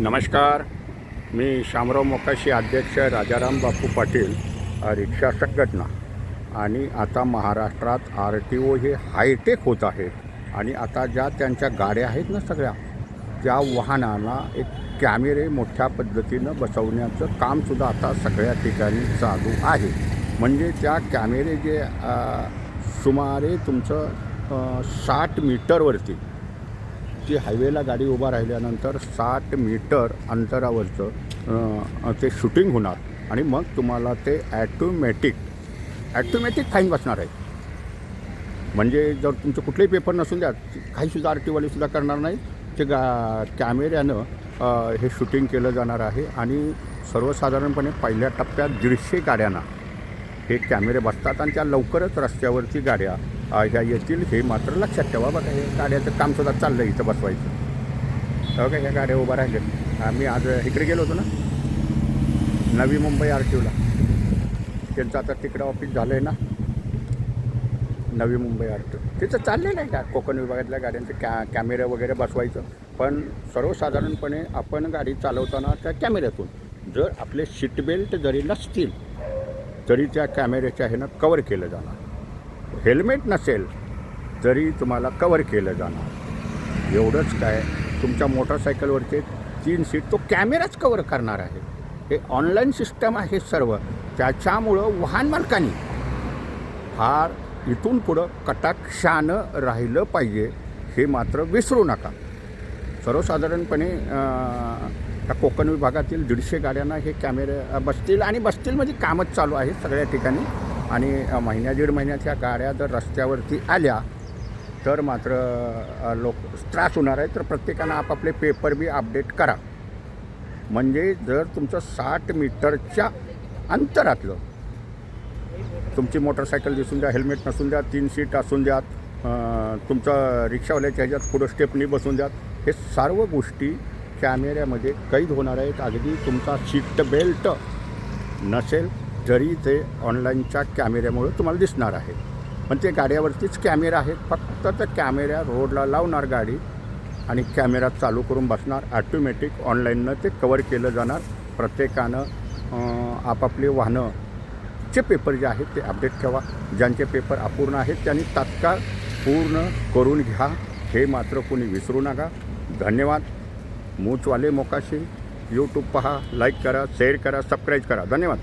नमस्कार. मी शामराव मोकाशी अध्यक्ष राजाराम बापू पाटील रिक्षा संघटना. आणि आता महाराष्ट्रात आर टी ओ हे हायटेक होत आहेत. आणि आता ज्या त्यांच्या गाड्या आहेत ना सगळ्या त्या वाहनांना एक कॅमेरे मोठ्या पद्धतीनं बसवण्याचं कामसुद्धा आता सगळ्या ठिकाणी चालू आहे. म्हणजे त्या कॅमेरे जे सुमारे तुमचं साठ मीटरवरती ती हायवेला गाडी उभा राहिल्यानंतर साठ मीटर अंतरावरचं ते शूटिंग होणार. आणि मग तुम्हाला ते ॲटोमॅटिक ॲटोमॅटिक फाईन बसणार आहे. म्हणजे जर तुमचे कुठलेही पेपर नसून द्या काहीसुद्धा आर टीवालेसुद्धा करणार नाही. ते गा कॅमेऱ्यानं हे शूटिंग केलं जाणार आहे. आणि सर्वसाधारणपणे पहिल्या टप्प्यात दीडशे गाड्यांना हे कॅमेरे बसतात आणि त्या लवकरच रस्त्यावरची गाड्या ह्या येतील हे मात्र लक्षात ठेवा. बघा हे गाड्याचं कामसुद्धा चाललं इथं बसवायचं. हो का ह्या गाड्या उभ्या राहिल्या आम्ही आज इकडे गेलो होतो ना नवी मुंबई आर टी ओला त्यांचं आता तिकडं ऑफिस झालं आहे ना Navi Mumbai R T O तिथं चाललेलं आहे का? कोकण विभागातल्या गाड्यांचे कॅ कॅमेरे वगैरे बसवायचं. पण सर्वसाधारणपणे आपण गाडी चालवताना त्या कॅमेऱ्यातून जर आपले सीट बेल्ट जरी नसतील तरी त्या कॅमेऱ्याच्या ह्यानं कवर केलं जाणार. हेल्मेट नसेल तरी तुम्हाला कवर केलं जाणार. एवढंच काय तुमच्या मोटरसायकलवरचे तीन सीट तो कॅमेराच कवर करणार आहे. हे ऑनलाईन सिस्टम आहे सर्व. त्याच्यामुळं वाहन मालकांनी फार इथून पुढं कटाक्षानं राहिलं पाहिजे हे मात्र विसरू नका. सर्वसाधारणपणे त्या कोकण विभागातील दीडशे गाड्यांना हे कॅमेरे बसतील आणि बसतील म्हणजे कामच चालू आहे सगळ्या ठिकाणी. आणि महिन्या दीड महिन्याच्या गाड्या जर रस्त्यावरती आल्या तर मात्र लोक त्रास होणार आहे. तर प्रत्येकानं आपापले पेपर बी अपडेट करा. म्हणजे जर तुमचं साठ मीटरच्या अंतरातलं तुमची मोटरसायकल दिसून द्या हेल्मेट नसून द्या तीन सीट असून द्यात तुमचं रिक्षावाल्याच्या ह्याच्यात पुढं स्टेपनी बसून द्यात हे सर्व गोष्टी कॅमेऱ्यामध्ये कैद होणार आहेत. अगदी तुमचा सीट बेल्ट नसेल तरी ते ऑनलाईनच्या कॅमेऱ्यामुळे तुम्हाला दिसणार आहे पण ते गाड्यावरतीच कॅमेरा आहेत. फक्त त्या कॅमेऱ्या रोडला लावणार गाडी आणि कॅमेरा चालू करून बसणार. ॲटोमॅटिक ऑनलाईननं ते कवर केलं जाणार. प्रत्येकानं आपापले वाहनं चे पेपर जे आहेत ते अपडेट ठेवा. ज्यांचे पेपर अपूर्ण आहेत त्यांनी तात्काळ पूर्ण करून घ्या. हे मात्र कोणी विसरू नका. धन्यवाद. मूचवाले मोकाशी. यूट्यूब पहा लाईक करा शेअर करा सबस्क्राईब करा. धन्यवाद.